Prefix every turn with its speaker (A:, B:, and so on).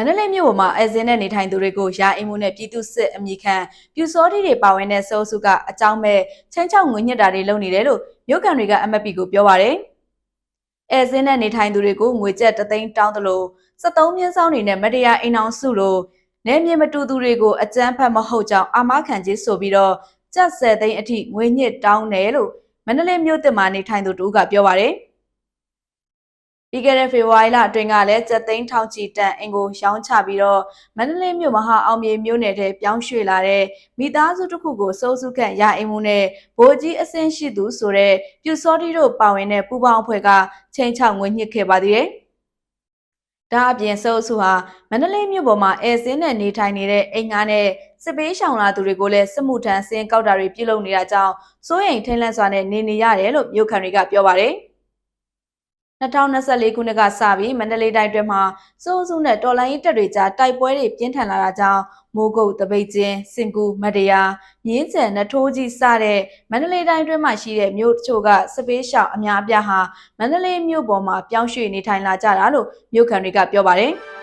A: မန္တလေးမြို့ပေါ်မှာအဲဇင်းနဲ့နေထိုင်သူတွေကိုယာအင်မှုနဲ့ပြည်သူစစ်အမိခံပြူစောတိတွေပါဝင်တဲ့စိုးစုကအကြောင်းမဲ့ချင်းချောက်ငွေညစ်တာတွေလုပ်နေတယ်လို့မြို့ကန်တွေက MFP ကိုပြောပါရယ်အဲဇင်းနဲ့နေထိုင်သူတွေကိုငွေကျပ်တသိန်းတောင်းသလို73မြင်းဆောင်တွေနဲ့မတရားအိမ်အောင်စုလို့နေမြေမတူသူတွေကိုအကြမ်းဖက်မဟုတ်ကြောင်းအာမခံကြီးဆိုပြီးတော့ကျပ်10သိန်းအထိငွေညစ်တောင်းတယ်လို့မန္တလေးမြို့တစ်မှာနေထိုင်သူတူကပြောပါရယ် ပြီးခဲ့တဲ့ဖေဖော်ဝါရီလအတွင်းကလည်းကျပ်သိန်းထောင်ချီတန်အင်ကိုရောင်းချပြီးတော့မန္တလေးမြို့မဟာအောင်မြေမြို့နယ်ထဲပြောင်းရွှေ့လာတဲ့မိသားစုတစ်ခုကိုစိုးစုခန့်ရအိမ်မှုနဲ့ဗိုလ်ကြီးအဆင့်ရှိသူဆိုတဲ့ပြူစောတိတို့ပါဝင်တဲ့ပူပေါင်းအဖွဲ့ကချိန်ချောက်ငွေညှစ်ခဲ့ပါသေးတယ်။ဒါအပြင်စိုးစုဟာမန္တလေးမြို့ပေါ်မှာအဲစင်းနဲ့နေထိုင်နေတဲ့အိမ်ငါနဲ့စစ်ပေးရှောင်လာသူတွေကိုလည်းစစ်မှုထမ်းစင်းကောက်တာတွေပြုလုပ်နေတာကြောင့်စိုးရိမ်ထိတ်လန့်စွာနဲ့နေနေရတယ်လို့မြို့ခံတွေကပြောပါတယ်။ 2024ခုနှစ်ကစပြီးမန္တလေးတိုင်းအတွင်းမှာစိုးစုနဲ့တော်လိုင်းရေးတပ်တွေကြားတိုက်ပွဲတွေပြင်းထန်လာတာကြောင့်မိုးကုတ်တပိတ်ချင်းစင်ကူမတရားမြင်းကျန်နထိုးကြီးစတဲ့မန္တလေးတိုင်းအတွင်းမှာရှိတဲ့မြို့တချို့ကစပေးရှောင်အများအပြားဟာမန္တလေးမြို့ပေါ်မှာပြောင်းရွှေ့နေထိုင်လာကြတာလို့မြို့ခံတွေကပြောပါတယ်။